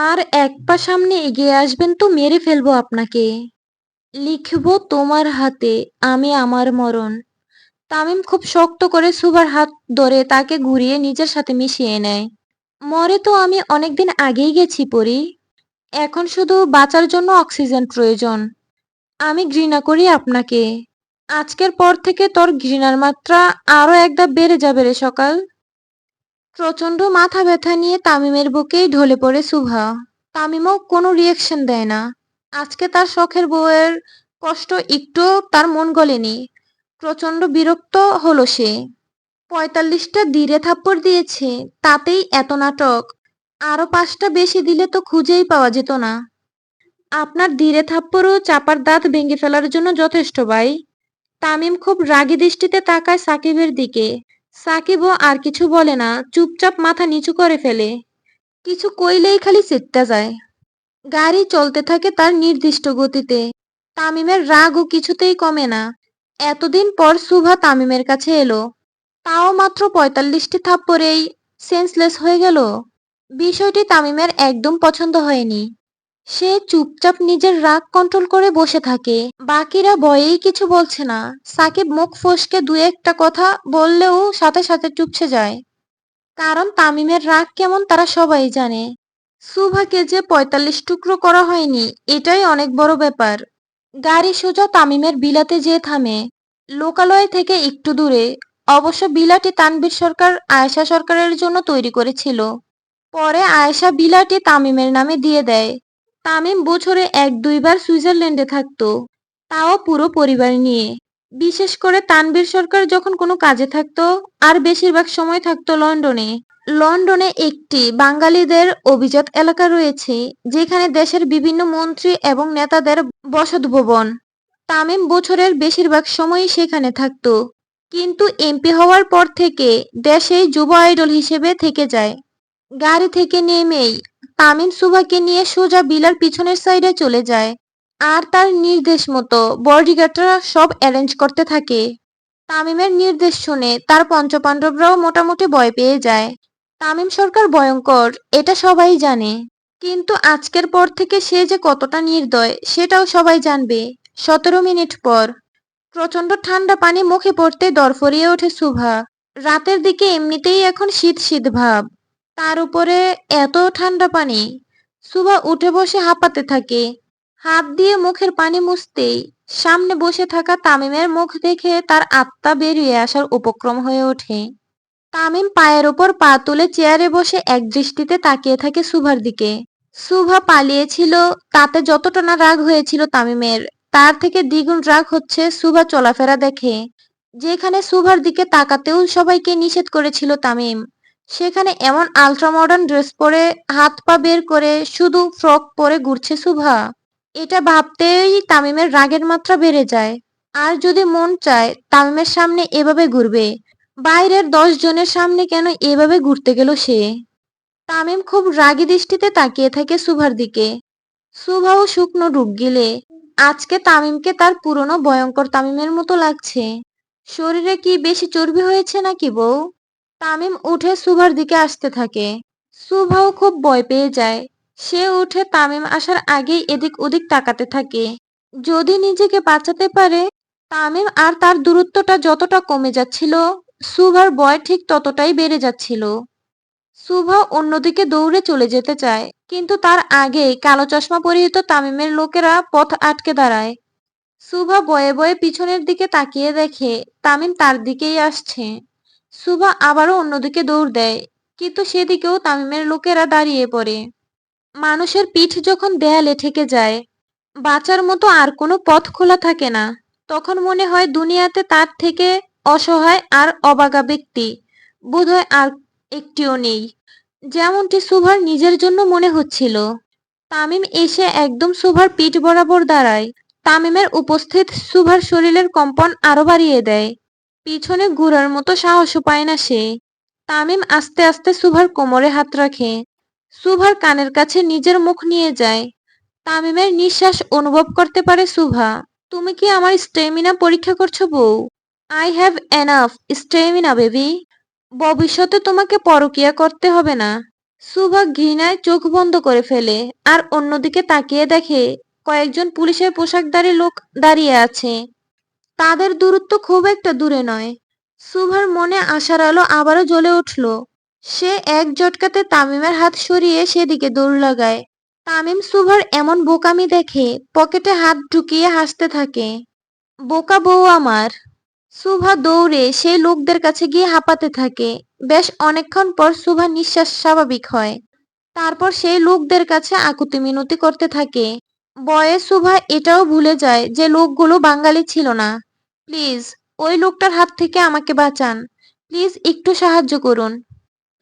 আর এক পা সামনে এগিয়ে আসবেন তো মেরে ফেলব আপনাকে। লিখব তোমার হাতে আমি আমার মরণ। তামিম খুব শক্ত করে সুবার হাত ধরে তাকে ঘুরিয়ে নিজের সাথে মিশিয়ে নেয়। মরে তো আমি অনেকদিন আগেই গেছি পরি। এখন শুধু বাঁচার জন্য অক্সিজেন প্রয়োজন। আমি ঘৃণা করি আপনাকে। আজকের পর থেকে তোর ঘৃণার মাত্রা আরও একদা বেড়ে যাবে রে সকাল। প্রচণ্ড মাথা ব্যথা নিয়ে তামিমের বুকেই ঢলে পড়ে সুভা। তামিমও কোনো রিয়েকশন দেয় না। আজকে তার শখের বউয়ের কষ্ট একটু তার মন গলেনি। প্রচণ্ড বিরক্ত হলো সে। পঁয়তাল্লিশটা দিরে থাপ্পড় দিয়েছে, তাতেই এত নাটক। আরও পাঁচটা বেশি দিলে তো খুঁজেই পাওয়া যেত না। আপনার ধীরে থাপ্পড়ও চাপার দাঁত ভেঙে ফেলার জন্য যথেষ্ট, ভাই। তামিম খুব রাগী দৃষ্টিতে তাকায় সাকিবের দিকে। সাকিবও আর কিছু বলে না, চুপচাপ মাথা নিচু করে ফেলে। কিছু কইলেই খালি চেটটা যায়। গাড়ি চলতে থাকে তার নির্দিষ্ট গতিতে। তামিমের রাগও কিছুতেই কমে না। এতদিন পর সুভা তামিমের কাছে এলো। তাও মাত্র পঁয়তাল্লিশটি থাপ্পড়েই সেন্সলেস হয়ে গেল। বিষয়টি তামিমের একদম পছন্দ হয়নি। সে চুপচাপ নিজের রাগ কন্ট্রোল করে বসে থাকে। বাকিরা ভয়েই কিছু বলছে না। সাকিব মুখ ফসকে দু একটা কথা বললেও সাথে সাথে চুপসে যায়। কারণ তামিমের রাগ কেমন তারা সবাই জানে। সুভাকে যে পঁয়তাল্লিশ টুকরো করা হয়নি, এটাই অনেক বড় ব্যাপার। গাড়ি সোজা তামিমের বিলাতে যেয়ে থামে। লোকালয় থেকে একটু দূরে। অবশ্য বিলাটি তানবীর সরকার, আয়েশা সরকারের জন্য তৈরি করেছিল। পরে আয়েশা বিলাটি তামিমের নামে দিয়ে দেয়। তামিম বছরে এক, দুইবার সুইজারল্যান্ডে থাকতো। তাও পুরো পরিবার নিয়ে। বিশেষ করে তানবীর সরকার যখন কোনো কাজে থাকতো, আর বেশিরভাগ সময় থাকতো লন্ডনে। লন্ডনে একটি বাঙালিদের অভিজাত এলাকা রয়েছে, যেখানে দেশের বিভিন্ন মন্ত্রী এবং নেতাদের বসতভবন তামিম বছরের বেশিরভাগ সময়ই সেখানে থাকতো। কিন্তু এমপি হওয়ার পর থেকে দেশে যুব আইডল হিসেবে থেকে যায়। গাড়ি থেকে নেমেই তামিম সুভাকে নিয়ে সোজা বিলার পিছনের সাইডে চলে যায়। আর তার নির্দেশ মতো বডিগার্ডরা সব অ্যারেঞ্জ করতে থাকে। তামিমের নির্দেশ শুনে তার পঞ্চপাণ্ডবরাও মোটামুটি ভয় পেয়ে যায়। তামিম সরকার ভয়ঙ্কর, এটা সবাই জানে। কিন্তু আজকের পর থেকে সে যে কতটা নির্দয়, সেটাও সবাই জানবে। সতেরো মিনিট পর প্রচণ্ড ঠান্ডা পানি মুখে পড়তে দরফরিয়ে ওঠে সুভা। রাতের দিকে এমনিতেই এখন শীত শীত ভাব। তার উপরে এত ঠান্ডা পানি, সুভা উঠে বসে হাঁপাতে থাকে। হাত দিয়ে মুখের পানি মুছতেই সামনে বসে থাকা তামিমের মুখ দেখে তার আত্মা বেরিয়ে আসার উপক্রম হয়ে ওঠে। তামিম পায়ের ওপর পা তুলে চেয়ারে বসে এক দৃষ্টিতে তাকিয়ে থাকে সুভার দিকে। সুভা পালিয়েছিল, তাতে যতটা না রাগ হয়েছিল তামিমের, তার থেকে দ্বিগুণ রাগ হচ্ছে সুভা চলাফেরা দেখে। যেখানে সুভার দিকে তাকাতেও সবাইকে নিষেধ করেছিল তামিম। সেখানে এমন আলট্রা মডার্ন ড্রেস পরে হাত পা বের করে শুধু ফ্রক পরে ঘুরছে সুভা। এটা ভাবতেই তামিমের রাগের মাত্রা বেড়ে যায়। আর যদি মন চায়, তামিমের সামনে এভাবে ঘুরবে। বাইরের দশ জনের সামনে কেন এভাবে ঘুরতে গেল সে? তামিম খুব রাগী দৃষ্টিতে তাকিয়ে থাকে সুভার দিকে। সুভাও শুকনো ডুব গিলে। আজকে তামিমকে তার পুরনো ভয়ঙ্কর তামিমের মতো লাগছে। শরীরে কি বেশি চর্বি হয়েছে নাকি বউ? তামিম উঠে সুভার দিকে আসতে থাকে। সুভাও খুব ভয় পেয়ে যায়। সে উঠে তামিম আসার আগেই এদিক ওদিক তাকাতে থাকে। যদি নিজেকে বাঁচাতে পারে, তামিম আর তার দূরত্বটা যতটা কমে যাচ্ছিল, সুভার ভয় ঠিক ততটাই বেড়ে যাচ্ছিল। সুভা অন্যদিকে দৌড়ে চলে যেতে চায়, কিন্তু তার আগে কালো চশমা পরিহিত তামিমের লোকেরা পথ আটকে দাঁড়ায়। সুভা বয়ে বয়ে পিছনের দিকে তাকিয়ে দেখে তামিম তার দিকেই আসছে। সুভা আবারও অন্যদিকে দৌড় দেয়, কিন্তু সেদিকেও তামিমের লোকেরা দাঁড়িয়ে পড়ে। মানুষের পিঠ যখন দেয়ালে ঠেকে যায়, বাঁচার মতো আর কোনো পথ খোলা থাকে না। তখন মনে হয় দুনিয়াতে তার থেকে অসহায় আর অবাগা ব্যক্তি বোধহয় আর একটিও নেই, যেমনটি সুভার নিজের জন্য মনে হচ্ছিল। তামিম এসে একদম সুভার পিঠ বরাবর দাঁড়ায়। তামিমের উপস্থিত সুভার শরীরের কম্পন আরও বাড়িয়ে দেয়। পিছনে ঘুরার মতো সাহসও পায় না সে। তামিম আস্তে আস্তে সুভার কোমরে হাত রাখে। সুভার কানের কাছে নিজের মুখ নিয়ে যায়। তামিমের নিঃশ্বাস অনুভব করতে পারে সুভা, তুমি কি আমার স্টেমিনা পরীক্ষা করছ বউ? I have enough stamina, baby. ভবিষ্যতে তোমাকে পরকিয়া করতে হবে না। সুভা ঘৃণায় চোখ বন্ধ করে ফেলে আর অন্যদিকে তাকিয়ে দেখে কয়েকজন পুলিশের পোশাকধারী লোক দাঁড়িয়ে আছে। তাদের দূরত্ব খুব একটা দূরে নয়। সুভার মনে আশার আলো আবারও জ্বলে উঠল। সে এক জটকাতে তামিমের হাত সরিয়ে সেদিকে দৌড় লাগায়। তামিম সুভার এমন বোকামি দেখে পকেটে হাত ঢুকিয়ে হাসতে থাকে, বোকা বউ আমার। সুভা দৌড়ে সেই লোকদের কাছে গিয়ে হাঁপাতে থাকে। বেশ অনেকক্ষণ পর সুভা নিঃশ্বাস স্বাভাবিক হয়। তারপর সেই লোকদের কাছে আকুতি মিনতি করতে থাকে। বয়ে সুভা এটাও ভুলে যায় যে লোকগুলো বাঙালি ছিল না। প্লিজ, ওই লোকটার হাত থেকে আমাকে বাঁচান। প্লিজ, একটু সাহায্য করুন।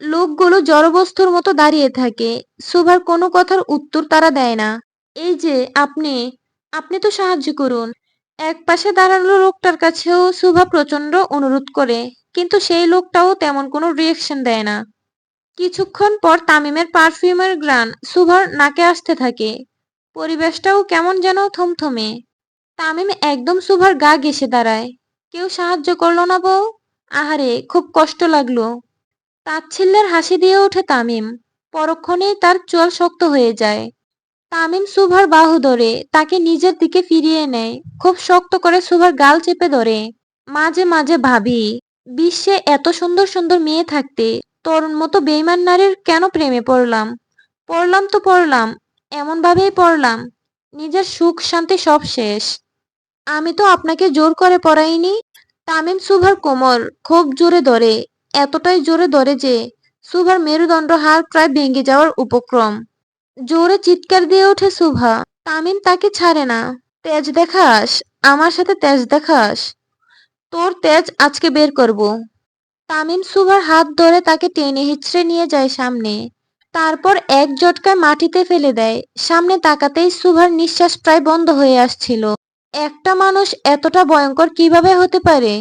লোকগুলো জড়বস্তুর মতো দাঁড়িয়ে থাকে। সুভার কোনো কথার উত্তর তারা দেয় না। এই যে, আপনি আপনি তো সাহায্য করুন। এক পাশে দাঁড়ানো লোকটার কাছেও সুভা প্রচণ্ড অনুরোধ করে, কিন্তু সেই লোকটাও তেমন কোনো রিয়েকশন দেয় না। কিছুক্ষণ পর তামিমের পারফিউমের গ্রান সুভার নাকে আসতে থাকে। পরিবেশটাও কেমন যেন থমথমে। তামিম একদম সুভার গা ঘেসে দাঁড়ায়। কেউ সাহায্য করল না বউ? আহারে, খুব কষ্ট লাগল। তাচ্ছিল্যের হাসি দিয়ে ওঠে তামিম। পরক্ষণেই তার চোয়াল শক্ত হয়ে যায়। তামিম সুভার বাহু ধরে, তাকে নিজের দিকে ফিরিয়ে নেয়। খুব শক্ত করে সুভার গাল চেপে ধরে। মাঝে মাঝে ভাবি, বিশ্বে এত সুন্দর সুন্দর মেয়ে থাকতে তোর মতো বেইমান নারীর কেন প্রেমে পড়লাম? পড়লাম তো পড়লাম এমন ভাবেই পড়লাম। নিজের সুখ শান্তি সব শেষ। আমি তো আপনাকে জোর করে পড়াইনি। তামিম সুভার কোমর খুব জোরে ধরে, এতটাই জোরে ধরে যে সুভার মেরুদণ্ড হাড় প্রায় ভেঙে যাওয়ার উপক্রম। জোরে চিৎকার দিয়ে ওঠে সুভা, তামিম তাকে ছাড়ে না। তেজ দেখাস, আমার সাথে তেজ দেখাস, তোর তেজ আজকে বের করব। তামিম সুভার হাত ধরে তাকে টেনে হিচড়ে নিয়ে যায় সামনে। তারপর এক জটকায় মাটিতে ফেলে দেয়। সামনে তাকাতেই সুভার নিঃশ্বাস প্রায় বন্ধ হয়ে আসছিল। একটা মানুষ এতটা ভয়ঙ্কর কীভাবে হতে পারে?